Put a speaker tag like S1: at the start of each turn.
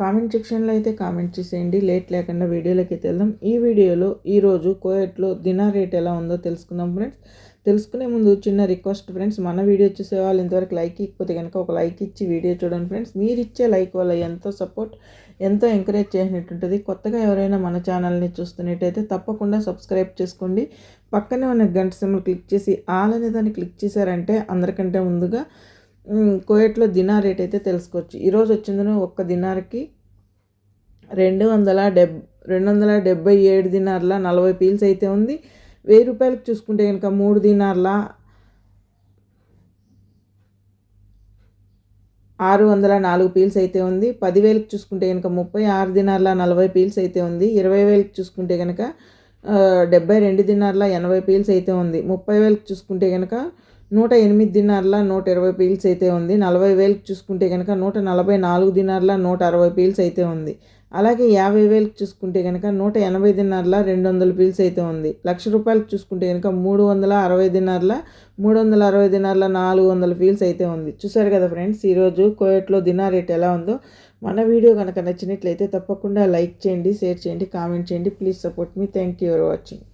S1: Comment సెక్షన్లో అయితే comment చేసేయండి. లేట్ లేకుండా వీడియోలోకి వెళ్దాం. ఈ వీడియోలో ఈరోజు కోయట్లో దినా రేట్ ఎలా ఉందో తెలుసుకుందాం ఫ్రెండ్స్. తెలుసుకునే ముందు చిన్న రిక్వెస్ట్ ఫ్రెండ్స్ మన వీడియో చూసే వాళ్ళు ఇంతవరకు లైక్ ఇకపోతే కనుక ఒక లైక్ ఇచ్చి వీడియో చూడండి ఫ్రెండ్స్. మీరు ఇచ్చే లైక్ వల్ల ఎంతో సపోర్ట్ ఎంతో ఎంకరేజ్ చేసినట్టుంటుంది. కొత్తగా ఎవరైనా మన ఛానల్ని చూస్తున్నట్టయితే తప్పకుండా సబ్స్క్రైబ్ చేసుకోండి. పక్కనే ఉన్న గంట సింబల్ క్లిక్ చేసి ఆల్ అనే దాన్ని క్లిక్ చేశారంటే అందరికంటే ముందుగా కోయట్లో దినార్ రేట్ అయితే తెలుసుకోవచ్చు. ఈరోజు వచ్చిందని ఒక్క దినార్కి రెండు వందల డెబ్ రెండు వందల డెబ్బై ఏడు దినార్ల నలభై పీల్స్ అయితే ఉంది. వెయ్యి రూపాయలకు చూసుకుంటే కనుక మూడు దినార్ల ఆరు వందల నాలుగు పీల్స్ అయితే ఉంది. పదివేలకు చూసుకుంటే కనుక ముప్పై ఆరు దినార్ల నలభై పీల్స్ అయితే ఉంది. ఇరవై వేలకు చూసుకుంటే కనుక డెబ్బై రెండు దినార్ల ఎనభై పీల్స్ అయితే ఉంది. ముప్పై వేలకు చూసుకుంటే కనుక నూట ఎనిమిది దినార్ల నూట ఇరవై పీల్స్ అయితే ఉంది. నలభై వేలకు చూసుకుంటే కనుక నూట నలభై నాలుగు దినార్ల నూట అరవై పీల్స్ అయితే ఉంది. అలాగే యాభై వేలకు చూసుకుంటే కనుక నూట ఎనభై దినార్ల రెండు వందల పీల్స్ అయితే ఉంది. లక్ష రూపాయలకు చూసుకుంటే కనుక మూడు వందల అరవై దినార్ల మూడు వందల అరవై దినార్ల నాలుగు వందల పీల్స్ అయితే ఉంది. చూసారు కదా ఫ్రెండ్స్ ఈరోజు కోయట్లో దినార్ రేట్ ఎలా ఉందో. మన వీడియో కనుక నచ్చినట్లయితే తప్పకుండా లైక్ చేయండి షేర్ చేయండి కామెంట్ చేయండి. Please support me. Thank you for watching.